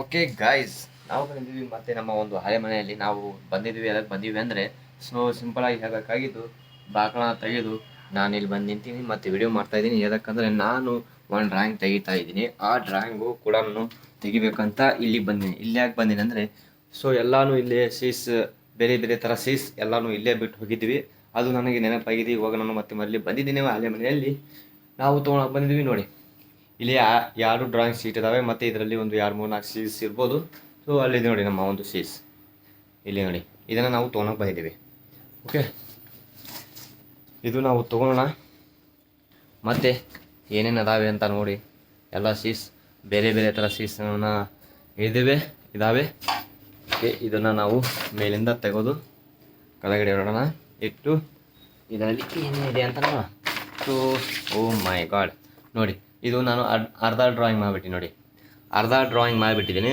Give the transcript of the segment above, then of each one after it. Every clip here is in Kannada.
ಓಕೆ ಗಾಯ್ಸ್ ನಾವು ಬಂದಿದ್ವಿ ಮತ್ತೆ ನಮ್ಮ ಒಂದು ಹಳೆ ಮನೆಯಲ್ಲಿ. ನಾವು ಬಂದಿದ್ವಿ ಅದಕ್ಕೆ ಬಂದಿದ್ವಿ ಅಂದರೆ ಸ್ನೋ ಸಿಂಪಲ್ ಆಗಿ ಹೇಳಬೇಕಾಗಿದ್ದು ಬಾಕಳ ತೆಗೆದು ನಾನು ಇಲ್ಲಿ ಬಂದು ನಿಂತೀನಿ ಮತ್ತೆ ವಿಡಿಯೋ ಮಾಡ್ತಾ ಇದ್ದೀನಿ. ಯಾಕಂದರೆ ನಾನು ಒಂದು ಡ್ರಾಯಿಂಗ್ ತೆಗಿತಾ ಇದ್ದೀನಿ. ಆ ಡ್ರಾಯಿಂಗು ಕೂಡ ತೆಗಿಬೇಕಂತ ಇಲ್ಲಿ ಬಂದೀನಿ. ಇಲ್ಲಿ ಯಾಕೆ ಬಂದೀನಿ ಅಂದರೆ ಸೊ ಎಲ್ಲಾನು ಇಲ್ಲೇ ಸೀಸ್ ಬೇರೆ ಬೇರೆ ಥರ ಸೀಸ್ ಎಲ್ಲಾನು ಇಲ್ಲೇ ಬಿಟ್ಟು ಹೋಗಿದ್ವಿ ಅದು ನನಗೆ ನೆನಪಾಗಿದೆ. ಇವಾಗ ನಾನು ಮತ್ತೆ ಮರಳಿ ಬಂದಿದ್ದೀನಿ ಹಳೆ ಮನೆಯಲ್ಲಿ. ನಾವು ತೊಗೊಳಕ್ಕೆ ಬಂದಿದ್ವಿ ನೋಡಿ. ಇಲ್ಲಿ ಯಾ- ಎರಡು ಡ್ರಾಯಿಂಗ್ ಶೀಟ್ ಇದ್ದಾವೆ ಮತ್ತು ಇದರಲ್ಲಿ ಒಂದು ಎರಡು ಮೂರು ನಾಲ್ಕು ಸೀಸ್ ಇರ್ಬೋದು. ಸೊ ಅಲ್ಲಿ ನೋಡಿ ನಮ್ಮ ಒಂದು ಸೀಸ್ ಇಲ್ಲಿ ನೋಡಿ. ಇದನ್ನು ನಾವು ತೊಗೊಳಕ್ಕೆ ಬಂದಿದ್ದೀವಿ. ಓಕೆ ಇದು ನಾವು ತೊಗೊಳ್ಳೋಣ. ಮತ್ತು ಏನೇನು ಅದಾವೆ ಅಂತ ನೋಡಿ. ಎಲ್ಲ ಸೀಸ್ ಬೇರೆ ಬೇರೆ ಥರ ಸೀಸನ್ನ ಇದ್ದಾವೆ ಇದ್ದಾವೆ ಓಕೆ ಇದನ್ನು ನಾವು ಮೇಲಿಂದ ತೆಗೆದು ಕೆಳಗಡೆ ಇಡೋಣ ಇಟ್ಟು ಇದರಲ್ಲಿ ಏನೇನಿದೆ ಅಂತ ಸೊ ಓ ಮೈ ಗಾಡ್ ನೋಡಿ ಇದು ನಾನು ಅರ್- ಅರ್ಧ ಡ್ರಾಯಿಂಗ್ ಮಾಡಿಬಿಟ್ಟು ನೋಡಿ. ಅರ್ಧ ಡ್ರಾಯಿಂಗ್ ಮಾಡಿಬಿಟ್ಟಿದ್ದೀನಿ.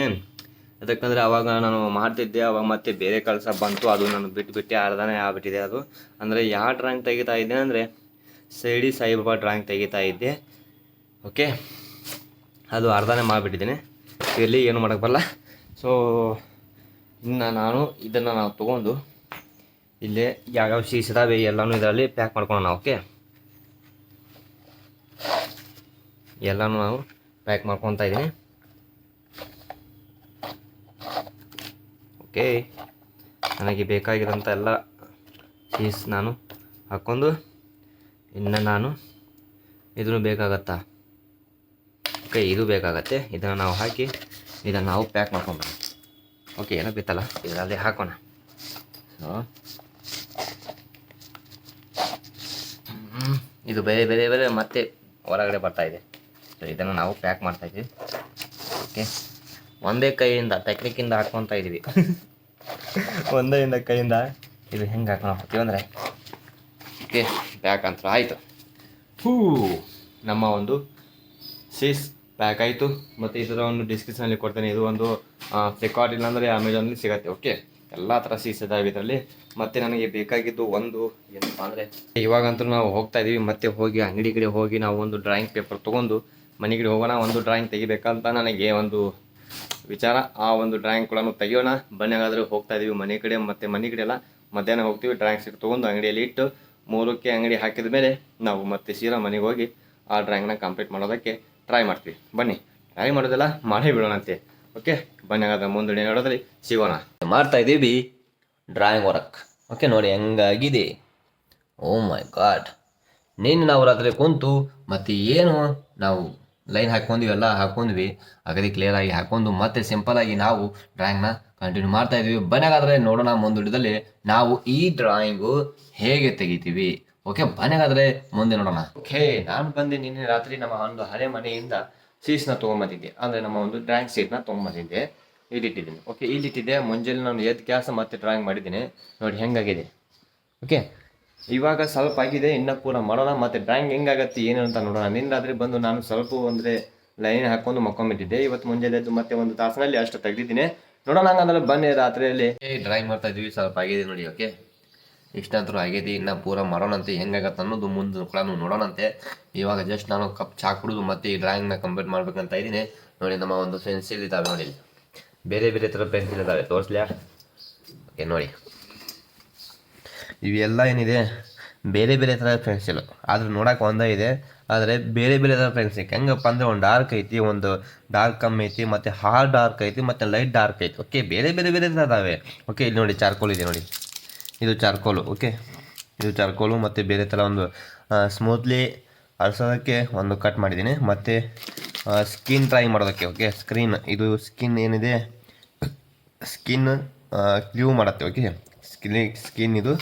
ಯಾಕಂದರೆ ಅವಾಗ ನಾನು ಮಾಡ್ತಿದ್ದೆ, ಅವಾಗ ಮತ್ತೆ ಬೇರೆ ಕೆಲಸ ಬಂತು, ಅದು ನಾನು ಬಿಟ್ಟು ಬಿಟ್ಟು ಅರ್ಧನೇ ಆಗ್ಬಿಟ್ಟಿದೆ ಅದು. ಅಂದರೆ ಯಾವ ಡ್ರಾಯಿಂಗ್ ತೆಗಿತಾ ಇದ್ದೆ ಅಂದರೆ ಸೈಡಿ ಸಾಯಿಬಾಬಾ ಡ್ರಾಯಿಂಗ್ ತೆಗಿತಾ ಇದ್ದೆ. ಓಕೆ ಅದು ಅರ್ಧನೇ ಮಾಡಿಬಿಟ್ಟಿದ್ದೀನಿ. ಇಲ್ಲಿ ಏನು ಮಾಡೋಕ್ಕೆ ಬರಲ್ಲ. ಸೊ ಇನ್ನು ನಾನು ಇದನ್ನು ನಾವು ತೊಗೊಂಡು ಇಲ್ಲೇ ಯಾವ್ಯಾವ ಸೀಸದಾವೆ ಎಲ್ಲನೂ ಇದರಲ್ಲಿ ಪ್ಯಾಕ್ ಮಾಡ್ಕೊಳ್ಳೋಣ ಓಕೆ ಎಲ್ಲನೂ ನಾವು ಪ್ಯಾಕ್ ಮಾಡ್ಕೊತಾ ಇದ್ದೀನಿ ಓಕೆ ನನಗೆ ಬೇಕಾಗಿರೋಂಥ ಎಲ್ಲ ಪೀಸ್ ನಾನು ಹಾಕ್ಕೊಂಡು, ಇನ್ನು ನಾನು ಇದನ್ನು ಬೇಕಾಗತ್ತಾ? ಓಕೆ ಇದು ಬೇಕಾಗತ್ತೆ. ಇದನ್ನು ನಾವು ಹಾಕಿ, ಇದನ್ನು ನಾವು ಪ್ಯಾಕ್ ಮಾಡ್ಕೊಂಬರೋಣ. ಓಕೆ ಏನೋ ಬಿತ್ತಲ್ಲ? ಇದರಲ್ಲಿ ಹಾಕೋಣ. ಸೊ ಇದು ಬೇರೆ ಬೇರೆ ಬೇರೆ ಮತ್ತೆ ಹೊರಗಡೆ ಬರ್ತಾ ಇದೆ. ಸೊ ಇದನ್ನು ನಾವು ಪ್ಯಾಕ್ ಮಾಡ್ತಾ ಇದ್ವಿ. ಓಕೆ ಒಂದೇ ಕೈಯಿಂದ ಟೆಕ್ನಿಕ್ಕಿಂದ ಹಾಕ್ಕೊತಾ ಇದ್ದೀವಿ ಒಂದೇ ಇಂದ ಕೈಯಿಂದ. ಇದು ಹೆಂಗೆ ಹಾಕೊಂಡು ಹೋಗ್ತೀವಿ ಅಂದರೆ. ಓಕೆ ಪ್ಯಾಕ್ ಅಂತ ಆಯಿತು. ಹೂ ನಮ್ಮ ಒಂದು ಸೀಸ್ ಪ್ಯಾಕ್ ಆಯಿತು. ಮತ್ತು ಇದರ ಒಂದು ಡಿಸ್ಕ್ರಿಪ್ಷನಲ್ಲಿ ಕೊಡ್ತೇನೆ. ಇದು ಒಂದು ಫ್ಲಿಪ್ಕಾರ್ಟ್ ಇಲ್ಲಾಂದರೆ ಅಮೆಝಾನಲ್ಲಿ ಸಿಗುತ್ತೆ. ಓಕೆ ಎಲ್ಲ ಥರ ಸೀಸ್ ಇದಾವೆ ಇದರಲ್ಲಿ. ಮತ್ತು ನನಗೆ ಬೇಕಾಗಿದ್ದು ಒಂದು ಏನಪ್ಪ ಅಂದರೆ ಇವಾಗಂತೂ ನಾವು ಹೋಗ್ತಾ ಇದ್ದೀವಿ ಮತ್ತೆ ಹೋಗಿ ಅಂಗಡಿ ಕಡೆ ಹೋಗಿ ನಾವು ಒಂದು ಡ್ರಾಯಿಂಗ್ ಪೇಪರ್ ತೊಗೊಂಡು ಮನೆ ಕಡೆ ಹೋಗೋಣ, ಒಂದು ಡ್ರಾಯಿಂಗ್ ತೆಗಿಬೇಕಂತ ನನಗೆ ಒಂದು ವಿಚಾರ. ಆ ಒಂದು ಡ್ರಾಯಿಂಗ್ ಕೂಡ ತೆಗಿಯೋಣ. ಬನ್ನಿ ಹಾಗಾದ್ರೆ ಹೋಗ್ತಾ ಇದೀವಿ ಮನೆ ಕಡೆ ಮತ್ತೆ ಮನೆ ಕಡೆ ಎಲ್ಲ ಮಧ್ಯಾಹ್ನ ಹೋಗ್ತೀವಿ. ಡ್ರಾಯಿಂಗ್ ಶೀಟ್ ತೊಗೊಂಡು ಅಂಗಡಿಯಲ್ಲಿ ಇಟ್ಟು ಮೂರಕ್ಕೆ ಅಂಗಡಿ ಹಾಕಿದ ಮೇಲೆ ನಾವು ಮತ್ತೆ ಸೀರಾ ಮನೆಗೆ ಹೋಗಿ ಆ ಡ್ರಾಯಿಂಗ್ನ ಕಂಪ್ಲೀಟ್ ಮಾಡೋದಕ್ಕೆ ಟ್ರೈ ಮಾಡ್ತೀವಿ. ಬನ್ನಿ ಟ್ರೈ ಮಾಡೋದೆಲ್ಲ ಮಾಡೇ ಬಿಡೋಣಂತೆ. ಓಕೆ ಬನ್ನಿ ಹಾಗಾದ್ರೆ ಮುಂದೆ ನೋಡೋದ್ರಲ್ಲಿ ಸಿಗೋಣ. ಮಾಡ್ತಾ ಇದ್ದೀವಿ ಡ್ರಾಯಿಂಗ್ ವರ್ಕ್ ಓಕೆ ನೋಡಿ ಹೆಂಗಾಗಿದೆ. ಓ ಮೈ ಗಾಡ್ ನಿನ್ನೆ ನಾವು ರಾತ್ರಿ ಕುಂತು ಮತ್ತು ಏನು ನಾವು ಲೈನ್ ಹಾಕ್ಕೊಂಡ್ವಿ, ಎಲ್ಲ ಹಾಕ್ಕೊಂಡ್ವಿ. ಅಗದಿ ಕ್ಲಿಯರ್ ಆಗಿ ಹಾಕೊಂಡು ಮತ್ತೆ ಸಿಂಪಲ್ ಆಗಿ ನಾವು ಡ್ರಾಯಿಂಗ್ನ ಕಂಟಿನ್ಯೂ ಮಾಡ್ತಾ ಇದೀವಿ. ಬನ್ನಿಗಾದ್ರೆ ನೋಡೋಣ ಮುಂದುಡಿದಲ್ಲಿ ನಾವು ಈ ಡ್ರಾಯಿಂಗು ಹೇಗೆ ತೆಗಿತೀವಿ. ಓಕೆ ಬನ್ನಿಗಾದ್ರೆ ಮುಂದೆ ನೋಡೋಣ. ಓಕೆ ನಾನು ಬಂದೆ ನಿನ್ನೆ ರಾತ್ರಿ ನಮ್ಮ ಒಂದು ಹಳೆ ಮನೆಯಿಂದ ಸೀಟ್ಸ್ನ ತೊಗೊಂಬಂದಿದ್ದೆ. ಅಂದರೆ ನಮ್ಮ ಒಂದು ಡ್ರಾಯಿಂಗ್ ಸೀಟ್ನ ತೊಗೊಂಬಂದಿದ್ದೆ. ಇಲ್ಲಿಟ್ಟಿದ್ದೀನಿ. ಓಕೆ ಇಲ್ಲಿಟ್ಟಿದ್ದೆ. ಮುಂಜಾನೆ ನಾನು ಎದ್ದು ಕೆಲಸ ಮತ್ತೆ ಡ್ರಾಯಿಂಗ್ ಮಾಡಿದ್ದೀನಿ. ನೋಡಿ, ಹೆಂಗಾಗಿದೆ. ಓಕೆ ಇವಾಗ ಸ್ವಲ್ಪ ಆಗಿದೆ, ಇನ್ನ ಪೂರ ಮಾಡೋಣ. ಮತ್ತೆ ಡ್ರಾಯಿಂಗ್ ಹೆಂಗಾಗತ್ತೆ, ಏನು ಅಂತ ನೋಡೋಣ. ನಿನ್ನಾದರೆ ಬಂದು ನಾನು ಸ್ವಲ್ಪ ಅಂದರೆ ಲೈನ್ ಹಾಕೊಂಡು ಮಕ್ಕೊಂಬಿಟ್ಟಿದ್ದೆ. ಇವತ್ತು ಮುಂಜಾನೆ ಎದ್ದು ಮತ್ತೆ ಒಂದು ತಾಸಿನಲ್ಲಿ ಅಷ್ಟು ತೆಗ್ದಿದ್ದೀನಿ. ನೋಡೋಣ ಹಂಗಂದ್ರೆ ಬನ್ನಿ ರಾತ್ರಿಯಲ್ಲಿ. ಡ್ರಾಯಿಂಗ್ ಮಾಡ್ತಾ ಇದೀವಿ. ಸ್ವಲ್ಪ ಆಗಿದೆ ನೋಡಿ ಓಕೆ. ಇಷ್ಟಾದರೂ ಆಗೈತಿ ಇನ್ನು ಪೂರ ಮಾಡೋಣಂತೆ. ಹೆಂಗಾಗತ್ತೆ ಅನ್ನೋದು ಮುಂದೆ ಕೂಡ ನೋಡೋಣಂತೆ. ಇವಾಗ ಜಸ್ಟ್ ನಾನು ಕಪ್ ಚಾ ಕುಡಿದು ಮತ್ತೆ ಈ ಡ್ರಾಯಿಂಗ್ನ ಕಂಪ್ಲೀಟ್ ಮಾಡ್ಬೇಕಂತ ಇದ್ದೀನಿ. ನೋಡಿ ನಮ್ಮ ಒಂದು ಪೆನ್ಸಿಲ್ ಇದ್ದಾವೆ ನೋಡಿ ಬೇರೆ ಬೇರೆ ಥರ ಪೆನ್ಸಿಲ್ ಇದ್ದಾವೆ ತೋರಿಸ್ಲ್ಯಾ ಓಕೆ, ನೋಡಿ. ಇವೆಲ್ಲ ಏನಿದೆ, ಬೇರೆ ಬೇರೆ ಥರ ಪೆನ್ಸಿಲು ಆದ್ರೆ ನೋಡೋಕೆ ಒಂದೇ ಇದೆ. ಆದರೆ ಬೇರೆ ಬೇರೆ ಥರ ಪೆನ್ಸಿಲ್ ಹೆಂಗಪ್ಪ ಅಂದರೆ ಒಂದು ಡಾರ್ಕ್ ಐತಿ, ಒಂದು ಡಾರ್ಕ್ ಕಮ್ಮಿ ಐತಿ, ಮತ್ತು ಹಾರ್ಡ್ ಡಾರ್ಕ್ ಐತಿ, ಮತ್ತು ಲೈಟ್ ಡಾರ್ಕ್ ಐತಿ. ಓಕೆ ಬೇರೆ ಬೇರೆ ಬೇರೆ ಥರ ಅದಾವೆ ಓಕೆ ಇಲ್ಲಿ ನೋಡಿ ಚಾರ್ಕೋಲ್ ಇದೆ ನೋಡಿ. ಇದು ಚಾರ್ಕೋಲು ಓಕೆ ಇದು ಚಾರ್ಕೋಲು ಮತ್ತು ಬೇರೆ ಥರ ಒಂದು ಸ್ಮೂತ್ಲಿ ಅಳಿಸೋದಕ್ಕೆ ಒಂದು ಕಟ್ ಮಾಡಿದ್ದೀನಿ. ಮತ್ತು ಸ್ಕಿನ್ ಟ್ರೈ ಮಾಡೋದಕ್ಕೆ ಓಕೆ ಸ್ಕ್ರೀನ್ ಇದು ಸ್ಕಿನ್ ಏನಿದೆ? ಸ್ಕಿನ್ ಕ್ಲೀವ್ ಮಾಡುತ್ತೆ ಓಕೆ ಸ್ಕಿನ್ ಸ್ಕಿನ್ ಇದು.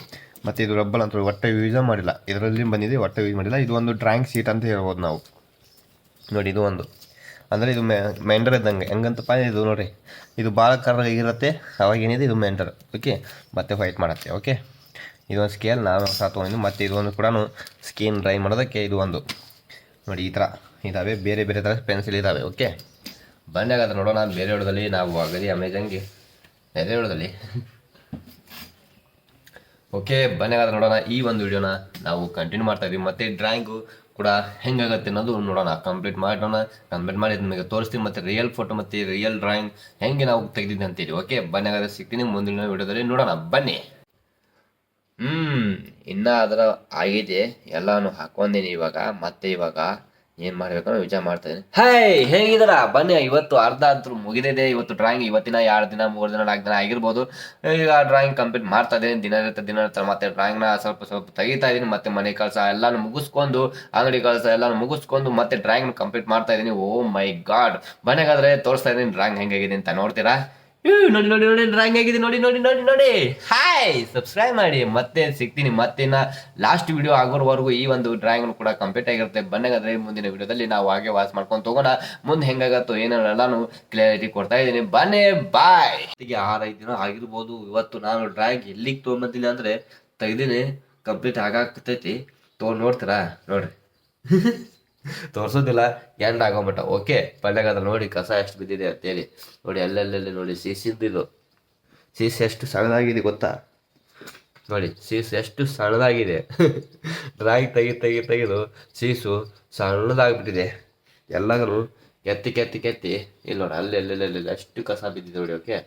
ಮತ್ತು ಇದು ರಬ್ಬಲ್ ಅಂತ ಒಟ್ಟೆ ಯೂಸ್ ಮಾಡಿಲ್ಲ. ಇದರಲ್ಲಿ ಬಂದಿದೆ ಒಟ್ಟೆ ಯೂಸ್ ಮಾಡಿಲ್ಲ. ಇದು ಒಂದು ಡ್ರಾಯಿಂಗ್ ಶೀಟ್ ಅಂತ ಹೇಳ್ಬೋದು ನಾವು. ನೋಡಿ, ಇದು ಒಂದು. ಅಂದರೆ ಇದು ಮೆಂಡರ್ ಇದ್ದಂಗೆ. ಹೆಂಗಂತಪ್ಪ ಇದು ನೋಡಿ ಇದು ಭಾಳ ಕರ್ರಾಗಿರುತ್ತೆ ಅವಾಗ ಏನಿದೆ, ಇದು ಮೆಂಡರ್ ಓಕೆ ಮತ್ತೆ ವೈಟ್ ಮಾಡುತ್ತೆ. ಓಕೆ ಇದೊಂದು ಸ್ಕೇಲ್ ನಾನು ಸಹ ತೊಗೊಂಡಿದ್ದು. ಮತ್ತು ಇದೊಂದು ಕೂಡ ಸ್ಕಿನ್ ಡ್ರೈ ಮಾಡೋದಕ್ಕೆ ಇದು ಒಂದು. ನೋಡಿ, ಈ ಥರ ಇದ್ದಾವೆ ಬೇರೆ ಬೇರೆ ಥರ ಪೆನ್ಸಿಲ್ ಇದ್ದಾವೆ ಓಕೆ ಬಂದಾಗ ನೋಡೋಣ. ಬೇರೆ ಹೇಳೋದಲ್ಲಿ ನಾವು ಅಗದಿ ಅಮೆಜಾನ್ಗೆ ಬೇರೆ ಹೇಳೋದಲ್ಲಿ ಓಕೆ ಬನ್ನಿ ಹಾಗಾದ್ರೆ ನೋಡೋಣ. ಈ ಒಂದು ವಿಡಿಯೋನ ನಾವು ಕಂಟಿನ್ಯೂ ಮಾಡ್ತಾ ಇದೀವಿ. ಮತ್ತೆ ಡ್ರಾಯಿಂಗು ಕೂಡ ಹೆಂಗಾಗತ್ತೆ ಅನ್ನೋದು ನೋಡೋಣ. ಕಂಪ್ಲೀಟ್ ಮಾಡೋಣ. ಕಂಪ್ಲೀಟ್ ಮಾಡಿ ನಿಮಗೆ ತೋರಿಸ್ತೀನಿ. ಮತ್ತೆ ರಿಯಲ್ ಫೋಟೋ ಮತ್ತೆ ರಿಯಲ್ ಡ್ರಾಯಿಂಗ್ ಹೆಂಗೆ ನಾವು ತೆಗೆದಿದ್ದೆ ಅಂತೇಳಿ ಓಕೆ ಬನ್ನಿ ಹಾಗಾದ್ರೆ ಸಿಗ್ತೀನಿ ಮುಂದಿನ ವಿಡಿಯೋದಲ್ಲಿ. ನೋಡೋಣ. ಬನ್ನಿ. ಹ್ಮ್, ಇನ್ನ ಅದರ ಆಗಿದೆ. ಎಲ್ಲಾನು ಹಾಕೊಂಡೀನಿ ಇವಾಗ. ಮತ್ತೆ ಇವಾಗ ಏನ್ ಮಾಡ್ಬೇಕನ್ನೋ ವಿಚಾರ ಮಾಡ್ತಾ ಇದ್ದೀನಿ. ಹಾಯ್ ಹೇಗಿದಾರ ಬನ್ನಿ, ಇವತ್ತು ಅರ್ಧ ಅಂತೂ ಮುಗಿದಿದೆ. ಇವತ್ತು ಡ್ರಾಯಿಂಗ್ ಇವತ್ತಿನ, ಎರಡು ದಿನ, ಮೂರು ದಿನ, ನಾಲ್ಕು ದಿನ ಆಗಿರ್ಬೋದು. ಈಗ ಡ್ರಾಯಿಂಗ್ ಕಂಪ್ಲೀಟ್ ಮಾಡ್ತಾ ಇದ್ದೀನಿ. ದಿನ ಇರುತ್ತೆ ದಿನ ಇರುತ್ತೆ. ಮತ್ತೆ ಡ್ರಾಯಿಂಗ್ನ ಸ್ವಲ್ಪ ಸ್ವಲ್ಪ ತೆಗಿತಾ ಇದ್ದೀನಿ. ಮತ್ತೆ ಮನೆ ಕೆಲಸ ಎಲ್ಲಾನು ಮುಗಿಸ್ಕೊಂಡು, ಅಂಗಡಿ ಕೆಲಸ ಎಲ್ಲಾನು ಮುಗಿಸ್ಕೊಂಡು, ಮತ್ತೆ ಡ್ರಾಯಿಂಗ್ ಕಂಪ್ಲೀಟ್ ಮಾಡ್ತಾ ಇದ್ದೀನಿ. ಓ ಮೈ ಗಾಡ್ ಮನೆಗಾದ್ರೆ ತೋರಿಸ್ತಾ ಇದ್ದೀನಿ ಡ್ರಾಯಿಂಗ್ ಹೆಂಗಾಗಿದೆ ಅಂತ ನೋಡ್ತೀರಾ? ನೋಡಿ ನೋಡಿ ನೋಡಿ ಡ್ರಾಯಿಂಗ್ ಆಗಿದೆ. ನೋಡಿ ನೋಡಿ ನೋಡಿ ನೋಡಿ. ಹಾಯ್ ಸಬ್ಸ್ಕ್ರೈಬ್ ಮಾಡಿ. ಮತ್ತೆ ಸಿಗ್ತೀನಿ. ಮತ್ತೆ ಲಾಸ್ಟ್ ವಿಡಿಯೋ ಆಗೋವರೆಗೂ ಈ ಒಂದು ಡ್ರಾಯಿಂಗ್ ಕೂಡ ಕಂಪ್ಲೀಟ್ ಆಗಿರುತ್ತೆ. ಬನ್ನಿಗಾದ್ರೆ ಮುಂದಿನ ವಿಡಿಯೋದಲ್ಲಿ ನಾವು ಹಾಗೆ ವಾಸ್ ಮಾಡ್ಕೊಂಡು ತಗೋಣ ಮುಂದೆ ಹೆಂಗಾಗತ್ತೋ ಏನಲ್ಲ ನಾನು ಕ್ಲಿಯಾರಿಟಿ ಕೊಡ್ತಾ ಇದ್ದೀನಿ. ಬನ್ನಿ ಬಾಯ್ ಆರೈದು ದಿನ ಆಗಿರ್ಬೋದು. ಇವತ್ತು ನಾನು ಡ್ರಾಯಿಂಗ್ ಎಲ್ಲಿಗೆ ತೊಗೊಂಬಂದಿಲ್ಲ ಅಂದ್ರೆ ತೆಗ್ದೀನಿ. ಕಂಪ್ಲೀಟ್ ಆಗಾಕತೈತಿ ತೊಗೊಂಡು ನೋಡ್ತೀರಾ? ನೋಡ್ರಿ. ತೋರ್ಸೋದಿಲ್ಲ ಎಂಡ್ ಆಗೋಮಟ ಓಕೆ ಪಲ್ಯಾಗದ ನೋಡಿ ಕಸ ಎಷ್ಟು ಬಿದ್ದಿದೆ ಅಂತೇಳಿ. ನೋಡಿ, ಅಲ್ಲಲ್ಲಲ್ಲಿ ನೋಡಿ ಸೀಸಿದ್ದು ಸೀಸ್ ಎಷ್ಟು ಸಣ್ಣದಾಗಿದೆ ಗೊತ್ತಾ? ನೋಡಿ ಸೀಸ್ ಎಷ್ಟು ಸಣ್ಣದಾಗಿದೆ. ಡ್ರಾಯಿಂಗ್ ತೆಗಿ ತೆಗಿ ತೆಗೆದು ಸೀಸು ಸಣ್ಣದಾಗ್ಬಿಟ್ಟಿದೆ. ಎಲ್ಲರೂ ಕೆತ್ತಿ ಕೆತ್ತಿ ಕೆತ್ತಿ. ಇಲ್ಲಿ ನೋಡಿ ಅಲ್ಲಿ ಅಲ್ಲಿ ಅಷ್ಟು ಕಸ ಬಿದ್ದಿದೆ ನೋಡಿ ಓಕೆ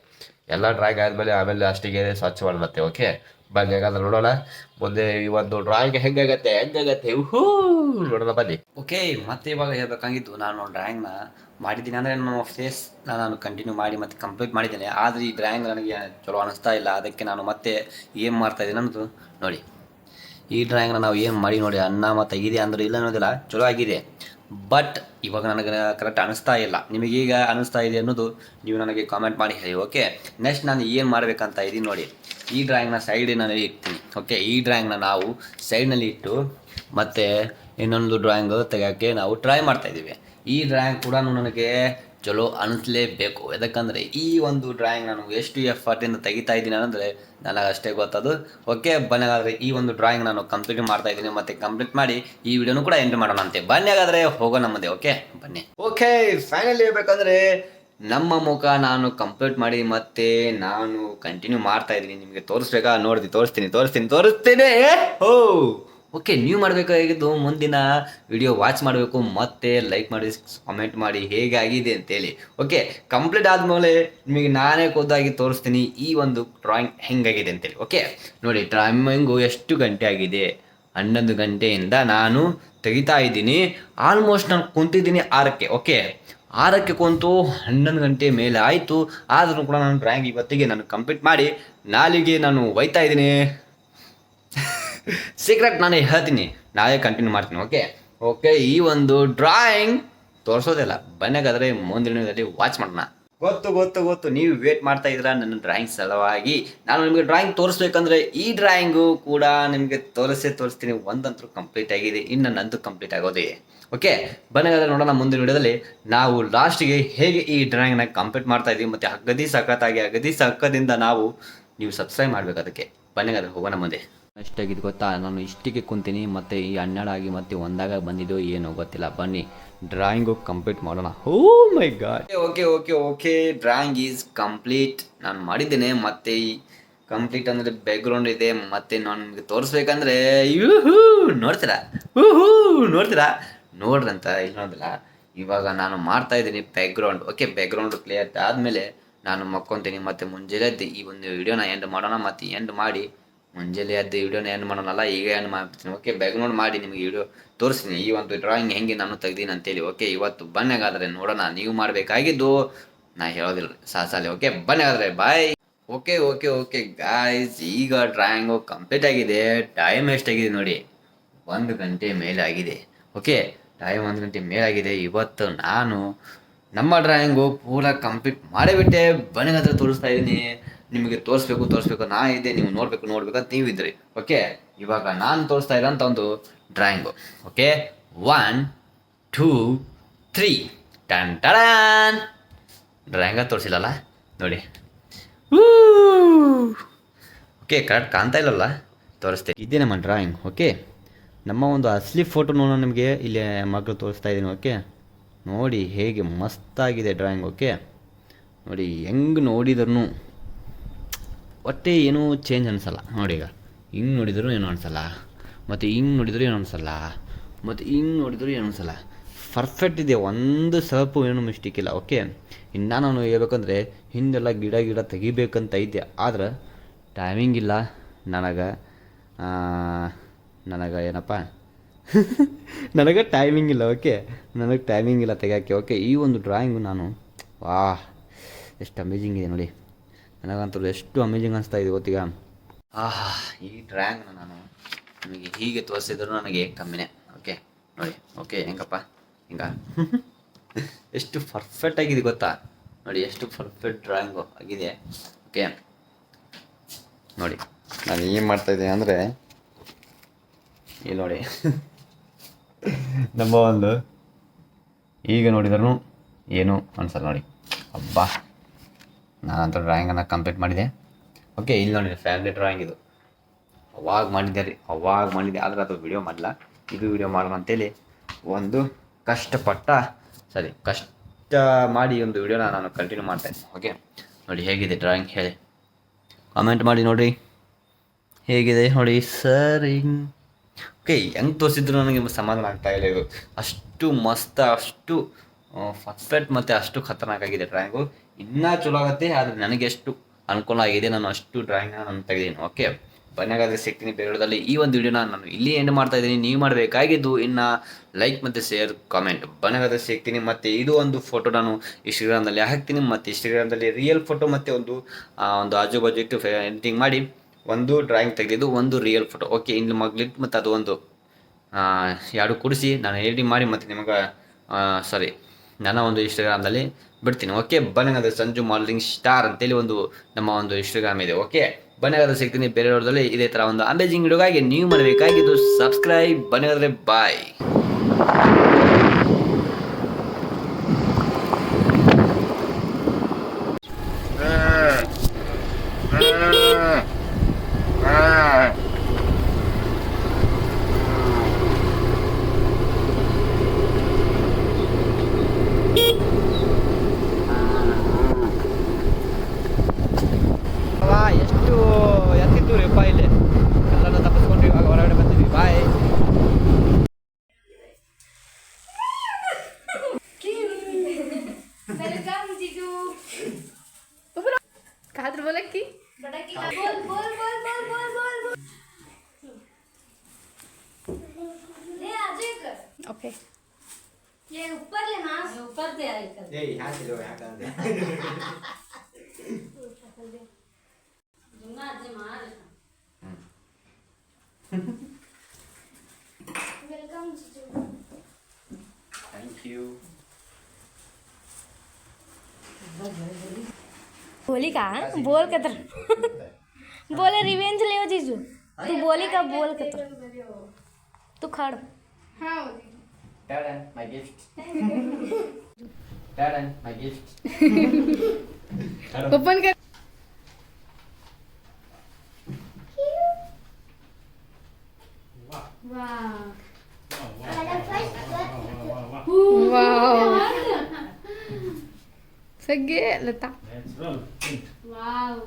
ಎಲ್ಲ ಡ್ರಾಯಿಂಗ್ ಆದಮೇಲೆ ಆಮೇಲೆ ಅಷ್ಟಿಗೆ ಸ್ವಚ್ಛ ಮಾಡಿ ಮತ್ತೆ ಓಕೆ ಬನ್ನಿ ಹಾಗಾದ್ರೆ ನೋಡೋಣ. ಮುಂದೆ ಈ ಒಂದು ಡ್ರಾಯಿಂಗ್ ಹೆಂಗಾಗತ್ತೆ ಹೆಂಗಾಗತ್ತೆ? ಹೂ ನೋಡೋಣ ಬನ್ನಿ. ಓಕೆ ಮತ್ತೆ ಇವಾಗ ಹೇಳ್ಬೇಕಾಗಿತ್ತು ನಾನು ಡ್ರಾಯಿಂಗ್ನ ಮಾಡಿದ್ದೀನಿ ಅಂದರೆ ನಮ್ಮ ಫೇಸ್ ನಾನು ಕಂಟಿನ್ಯೂ ಮಾಡಿ ಮತ್ತೆ ಕಂಪ್ಲೀಟ್ ಮಾಡಿದ್ದೇನೆ. ಆದರೆ ಈ ಡ್ರಾಯಿಂಗ್ ನನಗೆ ಚಲೋ ಅನಿಸ್ತಾ ಇಲ್ಲ. ಅದಕ್ಕೆ ನಾನು ಮತ್ತೆ ಏನು ಮಾಡ್ತಾ ಇದ್ದೀನಿ ಅನ್ನೋದು ನೋಡಿ. ಈ ಡ್ರಾಯಿಂಗ್ನ ನಾವು ಏನು ಮಾಡಿ ನೋಡಿ, ಅನ್ನ ಮತ್ತು ಇದೆ ಅಂದ್ರೆ ಇಲ್ಲ ಅನ್ನೋದಿಲ್ಲ, ಚಲೋ ಆಗಿದೆ. ಬಟ್ ಇವಾಗ ನನಗೆ ಕರೆಕ್ಟ್ ಅನಿಸ್ತಾ ಇಲ್ಲ. ನಿಮಗೀಗ ಅನಿಸ್ತಾ ಇದೆ ಅನ್ನೋದು ನೀವು ನನಗೆ ಕಾಮೆಂಟ್ ಮಾಡಿ ಹೇಳಿ ಓಕೆ ನೆಕ್ಸ್ಟ್ ನಾನು ಏನು ಮಾಡಬೇಕಂತ ಇದ್ದೀನಿ ನೋಡಿ. ಈ ಡ್ರಾಯಿಂಗ್ನ ಸೈಡಿನಲ್ಲಿ ಇಡ್ತೀನಿ ಓಕೆ ಈ ಡ್ರಾಯಿಂಗ್ನ ನಾವು ಸೈಡ್ನಲ್ಲಿ ಇಟ್ಟು ಮತ್ತು ಇನ್ನೊಂದು ಡ್ರಾಯಿಂಗ್ ತೆಗೋಕ್ಕೆ ನಾವು ಟ್ರೈ ಮಾಡ್ತಾಯಿದ್ದೀವಿ ಈ ಡ್ರಾಯಿಂಗ್ ಕೂಡ ನನಗೆ ಚಲೋ ಅನಿಸ್ಲೇಬೇಕು. ಯಾಕಂದರೆ ಈ ಒಂದು ಡ್ರಾಯಿಂಗ್ ನಾನು ಎಷ್ಟು ಎಫರ್ಟಿಂದ ತೆಗಿತಾ ಇದ್ದೀನಿ ಅಂದರೆ ನನಗೆ ಅಷ್ಟೇ ಗೊತ್ತದು. ಓಕೆ ಬನ್ನಿ ಹಾಗಾದ್ರೆ ಈ ಒಂದು ಡ್ರಾಯಿಂಗ್ ನಾನು ಕಂಪ್ಲೀಟ್ ಮಾಡ್ತಾ ಇದ್ದೀನಿ. ಮತ್ತು ಕಂಪ್ಲೀಟ್ ಮಾಡಿ ಈ ವಿಡಿಯೋನು ಕೂಡ ಎಂಟ್ರಿ ಮಾಡೋಣ ಅಂತೆ ಬನ್ನಿ ಹಾಗಾದರೆ ಹೋಗೋಣ ಮುಂದೆ ಓಕೆ ಬನ್ನಿ. ಓಕೆ ಫೈನಲ್ ಹೇಳ್ಬೇಕಂದ್ರೆ ನಮ್ಮ ಮುಖ ನಾನು ಕಂಪ್ಲೀಟ್ ಮಾಡಿ ಮತ್ತೆ ನಾನು ಕಂಟಿನ್ಯೂ ಮಾಡ್ತಾ ಇದ್ದೀನಿ. ನಿಮಗೆ ತೋರಿಸ್ಬೇಕಾ? ನೋಡ್ತೀನಿ ತೋರಿಸ್ತೀನಿ ತೋರಿಸ್ತೀನಿ ತೋರಿಸ್ತೀನಿ. ಓ! ಓಕೆ ನೀವು ಮಾಡಬೇಕಾಗಿದ್ದು ಮುಂದಿನ ವಿಡಿಯೋ ವಾಚ್ ಮಾಡಬೇಕು. ಮತ್ತೆ ಲೈಕ್ ಮಾಡಿ ಕಾಮೆಂಟ್ ಮಾಡಿ ಹೇಗೆ ಆಗಿದೆ ಅಂತೇಳಿ. ಓಕೆ ಕಂಪ್ಲೀಟ್ ಆದಮೇಲೆ ನಿಮಗೆ ನಾನೇ ಖುದ್ದಾಗಿ ತೋರಿಸ್ತೀನಿ ಈ ಒಂದು ಡ್ರಾಯಿಂಗ್ ಹೆಂಗಾಗಿದೆ ಅಂತೇಳಿ. ಓಕೆ ನೋಡಿ ಡ್ರಾಯಿಂಗು ಎಷ್ಟು ಗಂಟೆ ಆಗಿದೆ? ಹನ್ನೊಂದು ಗಂಟೆಯಿಂದ ನಾನು ತೆಗಿತಾ ಇದ್ದೀನಿ. ಆಲ್ಮೋಸ್ಟ್ ನಾನು ಕುಂತಿದ್ದೀನಿ ಆರಕ್ಕೆ. ಓಕೆ ಆರಕ್ಕೆ ಕುಂತು ಹನ್ನೊಂದು ಗಂಟೆ ಮೇಲೆ ಆಯಿತು. ಆದರೂ ಕೂಡ ನಾನು ಡ್ರಾಯಿಂಗ್ ಇವತ್ತಿಗೆ ನಾನು ಕಂಪ್ಲೀಟ್ ಮಾಡಿ ನಾಳೆಗೆ ನಾನು ಒಯ್ತಾ ಇದ್ದೀನಿ. ಸೀಕ್ರೆಟ್ ನಾನು ಹೇಳ್ತೀನಿ. ನಾಳೆ ಕಂಟಿನ್ಯೂ ಮಾಡ್ತೀನಿ ಓಕೆ ಓಕೆ ಈ ಒಂದು ಡ್ರಾಯಿಂಗ್ ತೋರಿಸೋದಿಲ್ಲ. ಬನ್ನಿಗಾದ್ರೆ ಮುಂದಿನ ದಿನದಲ್ಲಿ ವಾಚ್ ಮಾಡೋಣ. ಗೊತ್ತು ಗೊತ್ತು ಗೊತ್ತು. ನೀವು ವೇಟ್ ಮಾಡ್ತಾ ಇದ್ದೀರಾ ನನ್ನ ಡ್ರಾಯಿಂಗ್ ಸಲುವಾಗಿ. ನಾನು ನಿಮಗೆ ಡ್ರಾಯಿಂಗ್ ತೋರಿಸ್ಬೇಕಂದ್ರೆ ಈ ಡ್ರಾಯಿಂಗು ಕೂಡ ನಿಮಗೆ ತೋರಿಸೇ ತೋರಿಸ್ತೀನಿ. ಒಂದಂತೂ ಕಂಪ್ಲೀಟ್ ಆಗಿದೆ. ಇನ್ನು ನಂದು ಕಂಪ್ಲೀಟ್ ಆಗೋದೇ. ಓಕೆ ಬನ್ನಿ ನೋಡೋಣ ಮುಂದಿನ ವಿಡಿಯೋದಲ್ಲಿ ನಾವು ಲಾಸ್ಟಿಗೆ ಹೇಗೆ ಈ ಡ್ರಾಯಿಂಗ್ನ ಕಂಪ್ಲೀಟ್ ಮಾಡ್ತಾ ಇದ್ದೀವಿ ಮತ್ತು ಅಗದಿ ಸಖತ್ತಾಗಿ ಅಗದಿ ಸಖದಿಂದ ನಾವು ನೀವು ಸಬ್ಸ್ಕ್ರೈಬ್ ಮಾಡಬೇಕು ಅದಕ್ಕೆ. ಬನ್ನಿಗಾದ್ರೆ ಹೋಗೋಣ ಮುಂದೆ. ಎಷ್ಟಾಗಿದೆ ಗೊತ್ತಾ, ನಾನು ಇಷ್ಟಿಗೆ ಕುಂತೀನಿ, ಮತ್ತು ಈ ಹನ್ನೆರಡಾಗಿ ಮತ್ತೆ ಒಂದಾಗ ಬಂದಿದ್ದು ಏನೋ ಗೊತ್ತಿಲ್ಲ. ಬನ್ನಿ ಡ್ರಾಯಿಂಗು ಕಂಪ್ಲೀಟ್ ಮಾಡೋಣ. ಓ my god okay okay okay drawing is complete ನಾನು ಮಾಡಿದ್ದೇನೆ, ಮತ್ತೆ ಈ ಕಂಪ್ಲೀಟ್ ಅಂದರೆ ಬ್ಯಾಕ್ಗ್ರೌಂಡ್ ಇದೆ, ಮತ್ತೆ ನಾನು ನಿಮಗೆ ತೋರಿಸ್ಬೇಕಂದ್ರೆ, ಯೂಹೂ, ನೋಡ್ತೀರಾ? ಊಹೂ ನೋಡ್ತೀರಾ? ನೋಡ್ರಂತ ಇನ್ನೊಂದಿಲ್ಲ ಇವಾಗ ನಾನು ಮಾಡ್ತಾ ಇದ್ದೀನಿ ಬ್ಯಾಕ್ಗ್ರೌಂಡ್ ಓಕೆ ಬ್ಯಾಕ್ಗ್ರೌಂಡ್ ಕ್ಲಿಯರ್ ಆದಮೇಲೆ ನಾನು ಮಕ್ಕೊತೀನಿ, ಮತ್ತೆ ಮುಂಜಾನೆ ಎದ್ದು ಈ ಒಂದು ವಿಡಿಯೋನ ಎಂಡ್ ಮಾಡೋಣ, ಮತ್ತು ಎಂಡ್ ಮಾಡಿ ಮುಂಜಾನೆ ಎದ್ದು ವಿಡಿಯೋನ ಎಂಡ್ ಮಾಡೋಣಲ್ಲ, ಈಗ ಎಂಡ್ ಮಾಡ್ತೀನಿ ಓಕೆ ಬ್ಯಾಕ್ಗ್ರೌಂಡ್ ಮಾಡಿ ನಿಮಗೆ ವಿಡಿಯೋ ತೋರಿಸ್ತೀನಿ. ಈ ಒಂದು ಡ್ರಾಯಿಂಗ್ ಹೆಂಗೆ ನಾನು ತೆಗ್ದೀನಿ ಅಂತೇಳಿ. ಓಕೆ ಇವತ್ತು ಬನ್ನೆಗಾದರೆ ನೋಡೋಣ. ನೀವು ಮಾಡಬೇಕಾಗಿದ್ದು ನಾ ಹೇಳೋದಿಲ್ಲ ಸಾಸಾಲೆ okay ಬನ್ನಿಗಾದ್ರೆ. Bye okay okay okay guys ಈಗ ಡ್ರಾಯಿಂಗು ಕಂಪ್ಲೀಟ್ ಆಗಿದೆ. ಟೈಮ್ ಎಷ್ಟಾಗಿದೆ ನೋಡಿ? ಒಂದು ಗಂಟೆ ಮೇಲೆ ಆಗಿದೆ. ಓಕೆ ಟೈಮ್ ಒಂದು ಗಂಟೆ ಮೇಲಾಗಿದೆ. ಇವತ್ತು ನಾನು ನಮ್ಮ ಡ್ರಾಯಿಂಗು ಪೂರ ಕಂಪ್ಲೀಟ್ ಮಾಡಿಬಿಟ್ಟೆ. ಬನ್ನಿಗಾದ್ರೆ ತೋರಿಸ್ತಾ ಇದ್ದೀನಿ. ನಿಮಗೆ ತೋರಿಸ್ಬೇಕು ತೋರಿಸ್ಬೇಕು. ನಾ ಇದ್ದೆ, ನೀವು ನೋಡಬೇಕು, ನೋಡ್ಬೇಕು ಅಂತ ನೀವು ಇದ್ರಿ ಓಕೆ ಇವಾಗ ನಾನು ತೋರಿಸ್ತಾ ಇರೋಂಥ ಒಂದು drawing okay one two three ton ಟಡಾನ್ ಡ್ರಾಯಿಂಗ ತೋರಿಸಿಲ್ಲಲ್ಲ? ನೋಡಿ. ಓಕೆ ಕರೆಕ್ಟ್ ಕಾಣ್ತಾ ಇಲ್ಲಲ್ಲ? ತೋರಿಸ್ತೆ ಇದೇ ನಮ್ಮ ಡ್ರಾಯಿಂಗ್ ಓಕೆ ನಮ್ಮ ಒಂದು ಅಸಲಿ ಫೋಟೋನು ನಿಮಗೆ ಇಲ್ಲಿ ಮಕ್ಕಳು ತೋರಿಸ್ತಾ ಇದ್ದೀನಿ ಓಕೆ ನೋಡಿ ಹೇಗೆ ಮಸ್ತಾಗಿದೆ ಡ್ರಾಯಿಂಗ್ ಓಕೆ ನೋಡಿ ಹೆಂಗೆ ನೋಡಿದ್ರು ಒಟ್ಟೆ ಏನೂ ಚೇಂಜ್ ಅನಿಸಲ್ಲ. ನೋಡಿ ಈಗ, ಹಿಂಗೆ ನೋಡಿದ್ರು ಏನೂ ಅನಿಸಲ್ಲ. ಮತ್ತು ಹಿಂಗೆ ನೋಡಿದ್ರು ಏನೂ ಅನಿಸಲ್ಲ. ಮತ್ತು ಹಿಂಗೆ ನೋಡಿದ್ರು ಏನು ಅನಿಸಲ್ಲ. ಪರ್ಫೆಕ್ಟ್ ಇದೆ, ಒಂದು ಸ್ವಲ್ಪ ಏನು ಮಿಸ್ಟೇಕ್ ಇಲ್ಲ ಓಕೆ ಇನ್ನು ನಾನು ಹೇಳ್ಬೇಕಂದ್ರೆ, ಹಿಂದೆಲ್ಲ ಗಿಡ ಗಿಡ ತೆಗಿಬೇಕಂತ ಇದ್ದೆ. ಆದ್ರೆ ಟೈಮಿಂಗ್ ಇಲ್ಲ, ನನಗೆ ನನಗೆ ಏನಪ್ಪ ನನಗೆ ಟೈಮಿಂಗ್ ಇಲ್ಲ ಓಕೆ ನನಗೆ ಟೈಮಿಂಗ್ ಇಲ್ಲ ತೆಗಿಯೋಕ್ಕೆ ಓಕೆ ಈ ಒಂದು ಡ್ರಾಯಿಂಗು ನಾನು, ವಾ, ಎಷ್ಟು ಅಮೇಜಿಂಗ್ ಇದೆ ನೋಡಿ. ನನಗಂತೂ ಎಷ್ಟು ಅಮೇಜಿಂಗ್ ಅನಿಸ್ತಾ ಇದೆ ಗೊತ್ತೀಗ? ಆಹಾ ಈ ಡ್ರಾಯಿಂಗ್ನ ನಾನು ನಿಮಗೆ ಹೀಗೆ ತೋರಿಸಿದ್ರು ನನಗೆ ಕಮ್ಮಿನೇ ಓಕೆ ನೋಡಿ ಓಕೆ ಹೆಂಗಪ್ಪ? ಹಿಂಗ. ಎಷ್ಟು ಪರ್ಫೆಕ್ಟ್ ಆಗಿದೆ ಗೊತ್ತಾ? ನೋಡಿ, ಎಷ್ಟು ಪರ್ಫೆಕ್ಟ್ ಡ್ರಾಯಿಂಗು ಆಗಿದೆ ಓಕೆ ನೋಡಿ, ನಾನು ಏನು ಮಾಡ್ತಾ ಇದ್ದೀನಿ ಅಂದರೆ ಇಲ್ಲಿ ನೋಡಿ ನಮ್ಮ ಒಂದು ಈಗ ನೋಡಿದ್ರು ಏನು ಅನ್ಸಲ್ಲ ನೋಡಿ. ಅಬ್ಬಾ ನಾನಂತೂ ಡ್ರಾಯಿಂಗನ್ನು ಕಂಪ್ಲೀಟ್ ಮಾಡಿದೆ. ಓಕೆ ಇಲ್ಲಿ ನೋಡಿ ಫ್ಯಾಮಿಲಿ ಡ್ರಾಯಿಂಗ್ ಇದು. ಅವಾಗ ಮಾಡಿದ್ದೆ ರೀ ಅವಾಗ ಮಾಡಿದ್ದೆ ಆದರೆ ಅದು ವಿಡಿಯೋ ಮಾಡಲ್ಲ ಇದು ವಿಡಿಯೋ ಮಾಡೋಣ ಅಂತೇಳಿ ಒಂದು ಕಷ್ಟಪಟ್ಟ ಸರಿ ಕಷ್ಟ ಮಾಡಿ ಒಂದು ವಿಡಿಯೋನ ನಾನು ಕಂಟಿನ್ಯೂ ಮಾಡ್ತೇನೆ ಓಕೆ ನೋಡಿ ಹೇಗಿದೆ ಡ್ರಾಯಿಂಗ್ ಹೇಳಿ. ಕಾಮೆಂಟ್ ಮಾಡಿ ನೋಡಿ ಹೇಗಿದೆ ನೋಡಿ ಸರಿ. ಹಿಂಗ್ ಓಕೆ, ಹೆಂಗೆ ತೋರಿಸಿದ್ರು ನನಗೆ ಸಮಾಧಾನ ಆಗ್ತಾ ಇಲ್ಲ ಇದು ಅಷ್ಟು ಮಸ್ತ್, ಅಷ್ಟು ಪರ್ಫೆಕ್ಟ್ ಮತ್ತು ಅಷ್ಟು ಖತರ್ನಾಕಾಗಿದೆ ಡ್ರಾಯಿಂಗು ಇನ್ನೂ ಚಲೋ ಆಗುತ್ತೆ, ಆದರೆ ನನಗೆ ಎಷ್ಟು ಅನುಕೂಲ ಆಗಿದೆ, ನಾನು ಅಷ್ಟು ಡ್ರಾಯಿಂಗ್ನ ನಾನು ತೆಗೆದೀನಿ ಓಕೆ? ಬನ್ನಿಗಾದ್ರೆ ಸಿಗ್ತೀನಿ ಬೇರೆದಲ್ಲಿ ಈ ಒಂದು ವಿಡಿಯೋನ ನಾನು ಇಲ್ಲಿ ಎಂಡ್ ಮಾಡ್ತಾ ಇದ್ದೀನಿ. ನೀವು ಮಾಡಬೇಕಾಗಿದ್ದು ಇನ್ನು ಲೈಕ್ ಮತ್ತು ಶೇರ್ ಕಾಮೆಂಟ್ ಬನ್ನಿಗಾದ್ರೆ ಸಿಗ್ತೀನಿ. ಮತ್ತು ಇದು ಒಂದು ಫೋಟೋ ನಾನು ಇನ್ಸ್ಟಾಗ್ರಾಮ್ದಲ್ಲಿ ಹಾಕ್ತೀನಿ. ಮತ್ತು ಇನ್ಸ್ಟಾಗ್ರಾಮ್ದಲ್ಲಿ ರಿಯಲ್ ಫೋಟೋ ಮತ್ತು ಒಂದು ಒಂದು ಆಜು ಬಾಜು ಎಡಿಟಿಂಗ್ ಮಾಡಿ. ಒಂದು ಡ್ರಾಯಿಂಗ್ ತೆಗೆದು ಒಂದು ರಿಯಲ್ ಫೋಟೋ ಓಕೆ ಇಲ್ಲಿ ಮಗ್ಲಿಟ್ಟು ಮತ್ತು ಅದು ಒಂದು ಎರಡು ಕೂಡಿಸಿ ನಾನು ಎಡಿಟ್ ಮಾಡಿ ಮತ್ತು ನಿಮಗೆ ಸಾರಿ ನನ್ನ ಒಂದು ಇನ್ಸ್ಟಾಗ್ರಾಮ್ನಲ್ಲಿ ಬಿಡ್ತೀನಿ. ಓಕೆ ಬನ್ನಗಾದ್ರೆ ಸಂಜು ಮಾಡೆಲಿಂಗ್ ಸ್ಟಾರ್ ಅಂತೇಳಿ ಒಂದು ನಮ್ಮ ಒಂದು ಇನ್ಸ್ಟಾಗ್ರಾಮ್ ಇದೆ. ಓಕೆ ಬನ್ನಗಾದ್ರೆ ಸಿಗ್ತೀನಿ ಬೇರೆಯವ್ರದಲ್ಲಿ ಇದೇ ಥರ ಒಂದು ಅಮೇಜಿಂಗ್ ವಿಡಿಯೋಗಾಗಿ ನೀವು ಮಾಡಬೇಕಾಗಿದ್ದು ಸಬ್ಸ್ಕ್ರೈಬ್ ಬನ್ನಗಾದ್ರೆ ಬಾಯ್ हम्म। बोली का? बोल के तो- तर बोले रिवेंज ले जीजू। तू बोली का बोल के तर तो। तू। खड़। हाँ my gift gift. Darren, my gift. Open कर। सगळे लता वाव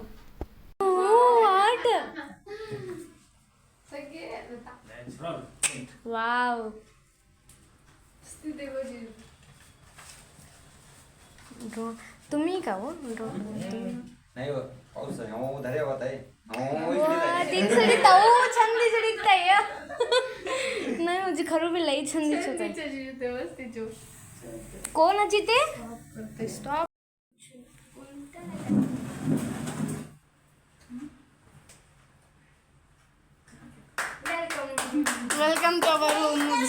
व्हाट सगळे लता वाव स्थिती बघी ड्रो तुम्ही का हो ड्रो नाही हो, पाऊस आहे. हो, धरे होत आहे. तीन सडी ताऊ छंद दिसत ताई नाही म्हणजे खरं बी लई छंद व्यवस्थित कोण अजी stop Welcome to our room.